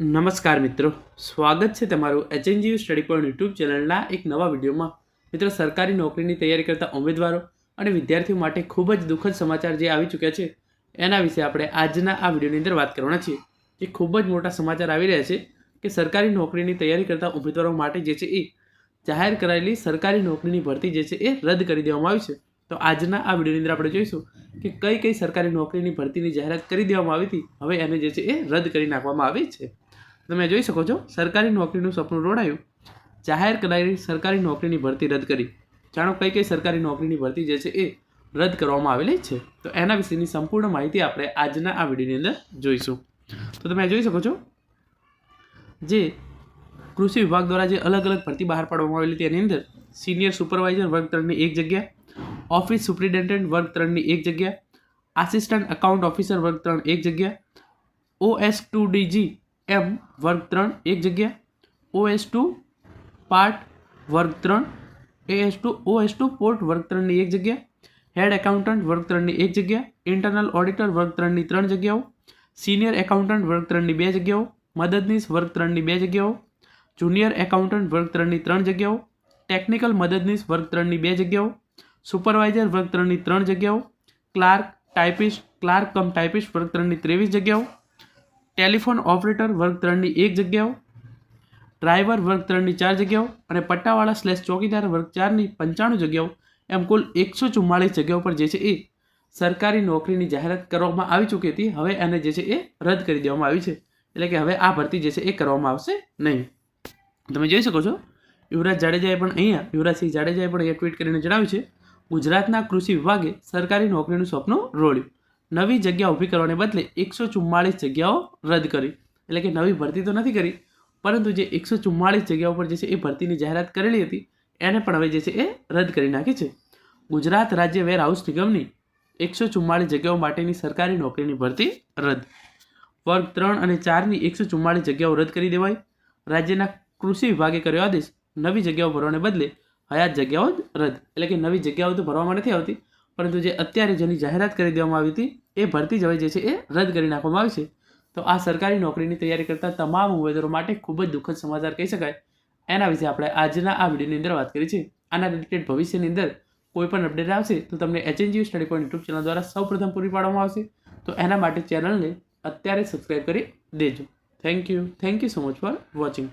નમસ્કાર મિત્રો. સ્વાગત છે તમારું એચએનજીયુ સ્ટડી પોઈન્ટ યુટ્યુબ ચેનલના એક નવા વિડીયોમાં. મિત્રો, સરકારી નોકરીની તૈયારી કરતા ઉમેદવારો અને વિદ્યાર્થીઓ માટે ખૂબ જ દુઃખદ સમાચાર જે આવી ચૂક્યા છે, એના વિશે આપણે આજના આ વિડીયોની અંદર વાત કરવાના છીએ. જે ખૂબ જ મોટા સમાચાર આવી રહ્યા છે કે સરકારી નોકરીની તૈયારી કરતા ઉમેદવારો માટે જે છે એ જાહેર કરાયેલી સરકારી નોકરીની ભરતી જે છે એ રદ કરી દેવામાં આવી છે. તો આજના આ વિડીયોની અંદર આપણે જોઈશું કે કઈ કઈ સરકારી નોકરીની ભરતીની જાહેરાત કરી દેવામાં આવી હતી. હવે એને જે છે એ રદ કરી નાખવામાં આવી છે. તમે જોઈ શકો છો, સરકારી નોકરીનું સપનું રોડાયું. જાહેર કરાયેલી સરકારી નોકરીની ભરતી રદ કરી. જાણો કઈ કઈ સરકારી નોકરીની ભરતી જે છે એ રદ કરવામાં આવેલી છે? તો એના વિશેની સંપૂર્ણ માહિતી આપણે આજના આ વિડીયોની અંદર જોઈશું. તો તમે જોઈ શકો છો, જે કૃષિ વિભાગ દ્વારા જે અલગ અલગ ભરતી બહાર પાડવામાં આવેલી તેની અંદર સિનિયર સુપરવાઇઝર વર્ગ ત્રણની એક જગ્યા, ઓફિસ સુપ્રિન્ટેન્ડન્ટ વર્ગ ત્રણની એક જગ્યા, આસિસ્ટન્ટ અકાઉન્ટ ઓફિસર વર્ગ ત્રણ એક જગ્યા, ઓએસ ટુ ડીજી એમ વર્ગ ત્રણ એક જગ્યા, ઓએસ ટુ પાર્ટ વર્ગ ત્રણ, એએસ ટુ, ઓએસ ટુ પોર્ટ વર્ગ ત્રણની એક જગ્યા, હેડ એકાઉન્ટન્ટ વર્ગ ત્રણની એક જગ્યા, ઇન્ટરનલ ઓડિટર વર્ગ ત્રણની ત્રણ જગ્યાઓ, સિનિયર એકાઉન્ટન્ટ વર્ગ ત્રણની બે જગ્યાઓ, મદદનીશ વર્ગ ત્રણની બે જગ્યાઓ, જુનિયર એકાઉન્ટન્ટ વર્ગ ત્રણની ત્રણ જગ્યાઓ, ટેકનિકલ મદદનીશ વર્ગ ત્રણની બે જગ્યાઓ, સુપરવાઇઝર વર્ગ ત્રણની ત્રણ જગ્યાઓ, ક્લાર્ક ટાઇપિસ્ટ, ક્લાર્ક કમ ટાઇપિસ્ટ વર્ગ ત્રણની ત્રેવીસ જગ્યાઓ ટેલિફોન ઓપરેટર વર્ગ ત્રણની એક જગ્યાઓ, ડ્રાઈવર વર્ગ ત્રણની ચાર જગ્યાઓ અને પટ્ટાવાળા સ્લેશ ચોકીદાર વર્ગ ચારની પંચાણું જગ્યાઓ, એમ કુલ એકસો ચુમ્માળીસ જગ્યાઓ પર જે છે એ સરકારી નોકરીની જાહેરાત કરવામાં આવી ચૂકી હતી. હવે એને જે છે એ રદ કરી દેવામાં આવી છે. એટલે કે હવે આ ભરતી જે છે એ કરવામાં આવશે નહીં. તમે જોઈ શકો છો, યુવરાજ જાડેજાએ પણ અહીંયા, યુવરાજસિંહ જાડેજાએ પણ અહીંયા ટ્વીટ કરીને જણાવ્યું છે, ગુજરાતના કૃષિ વિભાગે સરકારી નોકરીનું સ્વપ્ન રોળ્યું. નવી જગ્યા ઊભી કરવાને બદલે એકસો ચુમ્માળીસ જગ્યાઓ રદ કરી. એટલે કે નવી ભરતી તો નથી કરી, પરંતુ જે એકસો ચુમ્માળીસ જગ્યાઓ પર જે છે એ ભરતીની જાહેરાત કરેલી હતી, એને પણ હવે જે છે એ રદ કરી નાખી છે. ગુજરાત રાજ્ય વેર હાઉસ નિગમની એકસો ચુમ્માળીસ જગ્યાઓ માટેની સરકારી નોકરીની ભરતી રદ. વર્ગ ત્રણ અને ચારની એકસો ચુમ્માળીસ જગ્યાઓ રદ કરી દેવાઈ. રાજ્યના કૃષિ વિભાગે કર્યો આદેશ, નવી જગ્યાઓ ભરવાને બદલે હયાત જગ્યાઓ જ રદ. એટલે કે નવી જગ્યાઓ તો ભરવામાં નથી આવતી પરંતુ જે અત્યારે જેની જાહેરાત કરી દેવામાં આવી હતી, એ ભરતી જ હવે જે છે એ રદ કરી નાખવામાં આવી છે. તો આ સરકારી નોકરીની તૈયારી કરતા તમામ ઉમેદવારો માટે ખૂબ જ દુઃખદ સમાચાર કહી શકાય. એના વિશે આપણે આજના આ વિડીયોની અંદર વાત કરી છે. આના રિલેટેડ ભવિષ્યની અંદર કોઈ પણ અપડેટ આવશે, તો તમને HNG study point YouTube channel દ્વારા સૌ પ્રથમ પૂરી પાડવામાં આવશે. તો એના માટે ચેનલને અત્યારે સબસ્ક્રાઈબ કરી દેજો. Thank you thank you so much for watching